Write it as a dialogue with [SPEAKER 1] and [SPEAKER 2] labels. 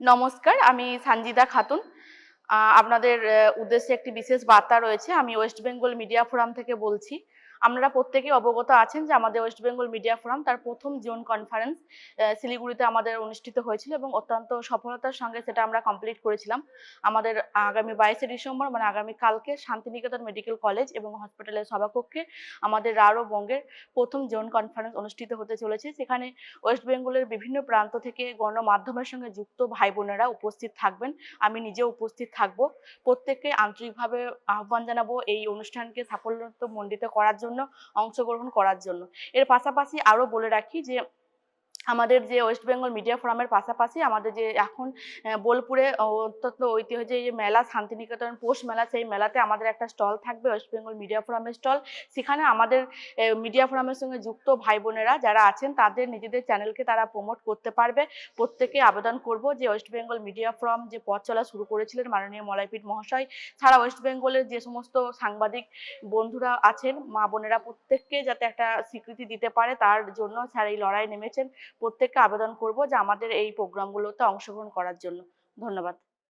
[SPEAKER 1] নমস্কার, আমি সানজিদা খাতুন। আপনাদের উদ্দেশ্যে একটি বিশেষ বার্তা রয়েছে। আমি ওয়েস্ট বেঙ্গল মিডিয়া ফোরাম থেকে বলছি। আপনারা প্রত্যেকেই অবগত আছেন যে আমাদের ওয়েস্ট বেঙ্গল মিডিয়া ফোরাম তার প্রথম জোন কনফারেন্স শিলিগুড়িতে আমাদের অনুষ্ঠিত হয়েছিল এবং অত্যন্ত সফলতার সঙ্গে সেটা আমরা কমপ্লিট করেছিলাম। আমাদের আগামী বাইশে ডিসেম্বর মানে আগামী কালকে শান্তিনিকেতন মেডিকেল কলেজ এবং হসপিটালের সভাকক্ষে আমাদের রাঢ় বঙ্গের প্রথম জোন কনফারেন্স অনুষ্ঠিত হতে চলেছে। সেখানে ওয়েস্ট বেঙ্গলের বিভিন্ন প্রান্ত থেকে গণমাধ্যমের সঙ্গে যুক্ত ভাই বোনেরা উপস্থিত থাকবেন। আমি নিজেও উপস্থিত থাকব। প্রত্যেককে আন্তরিকভাবে আহ্বান জানাব এই অনুষ্ঠানকে সাফল্যমণ্ডিত করার জন্য। অংশগ্রহণ করার জন্য। এর পাশাপাশি আরও বলে রাখি যে আমাদের যে ওয়েস্ট বেঙ্গল মিডিয়া ফোরামের পাশাপাশি আমাদের যে এখন বোলপুরে অত্যন্ত ঐতিহ্য যে মেলা, শান্তিনিকেতন পৌষ মেলা, সেই মেলাতে আমাদের একটা স্টল থাকবে ওয়েস্ট বেঙ্গল মিডিয়া ফোরামের স্টল। সেখানে আমাদের মিডিয়া ফোরামের সঙ্গে যুক্ত ভাই বোনেরা যারা আছেন, তাদের নিজেদের চ্যানেলকে তারা প্রমোট করতে পারবে। প্রত্যেকে আবেদন করব যে ওয়েস্ট বেঙ্গল মিডিয়া ফোরাম যে পথ চলা শুরু করেছিলেন মাননীয় মলাইপীঠ মহাশয়। ছাড়া ওয়েস্ট বেঙ্গলের যে সমস্ত সাংবাদিক বন্ধুরা আছেন, মা বোনেরা প্রত্যেককে যাতে একটা স্বীকৃতি দিতে পারে, তার জন্য স্যার এই লড়াই নেমেছেন। প্রত্যেককে আবেদন করব যে আমাদের এই প্রোগ্রামগুলোতে অংশগ্রহণ করার জন্য। ধন্যবাদ।